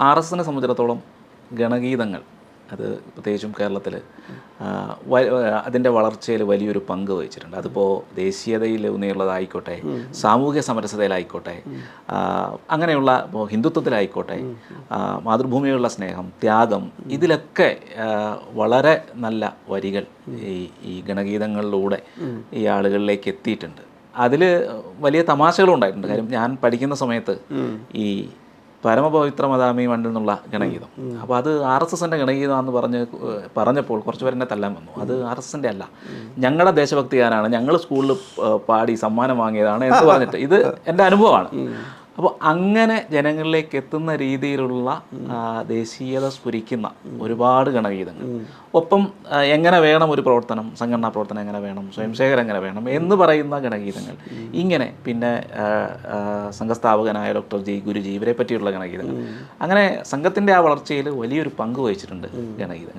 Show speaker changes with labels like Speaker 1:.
Speaker 1: R S എസിനെ സംബന്ധിച്ചിടത്തോളം ഗണഗീതങ്ങൾ അത് പ്രത്യേകിച്ചും കേരളത്തിൽ അതിന്റെ വളർച്ചയിൽ വലിയൊരു പങ്ക് വഹിച്ചിട്ടുണ്ട്. അതിപ്പോൾ ദേശീയതയിൽ ഊന്നിയുള്ളതായിക്കോട്ടെ സാമൂഹ്യ സമരസതയിലായിക്കോട്ടെ അങ്ങനെയുള്ള ഇപ്പോൾ ഹിന്ദുത്വത്തിലായിക്കോട്ടെ മാതൃഭൂമിയുള്ള സ്നേഹം ത്യാഗം ഇതിലൊക്കെ വളരെ നല്ല വരികൾ ഈ ഈ ഗണഗീതങ്ങളിലൂടെ ഈ ആളുകളിലേക്ക് എത്തിയിട്ടുണ്ട്. അതിൽ വലിയ തമാശകളും ഉണ്ടായിട്ടുണ്ട് കാര്യം ഞാൻ പഠിക്കുന്ന സമയത്ത് ഈ പരമപവിത്ര വണ്ടെന്നുള്ള മണ്ണിൽ ഗണഗീതം. അപ്പോൾ അത് ആർ എസ് എസിന്റെ ഗണഗീതമാണെന്ന് പറഞ്ഞ് പറഞ്ഞപ്പോൾ കുറച്ച് പേരെന്നെ തല്ലാൻ വന്നു. അത് ആർ എസ് എസിന്റെ അല്ല. ഞങ്ങളുടെ ദേശഭക്തി ഗാനാണ് ഞങ്ങൾ സ്കൂളിൽ പാടി സമ്മാനം വാങ്ങിയതാണ് എന്ന് പറഞ്ഞിട്ട്. ഇത് എന്റെ അനുഭവമാണ്. അപ്പോൾ അങ്ങനെ ജനങ്ങളിലേക്ക് എത്തുന്ന രീതിയിലുള്ള ദേശീയത സ്ഫുരിക്കുന്ന ഒരുപാട് ഗണഗീതങ്ങൾ. ഒപ്പം എങ്ങനെ വേണം ഒരു പ്രവർത്തനം സംഘടനാ പ്രവർത്തനം എങ്ങനെ വേണം സ്വയംസേവകർ എങ്ങനെ വേണം എന്ന് പറയുന്ന ഗണഗീതങ്ങൾ. ഇങ്ങനെ പിന്നെ സംഘസ്ഥാപകനായ ഡോക്ടർ ജി ഗുരുജി ഇവരെ പറ്റിയുള്ള ഗണഗീതങ്ങൾ. അങ്ങനെ സംഘത്തിന്റെ ആ വളർച്ചയിൽ വലിയൊരു പങ്ക് വഹിച്ചിട്ടുണ്ട് ഗണഗീതങ്ങൾ.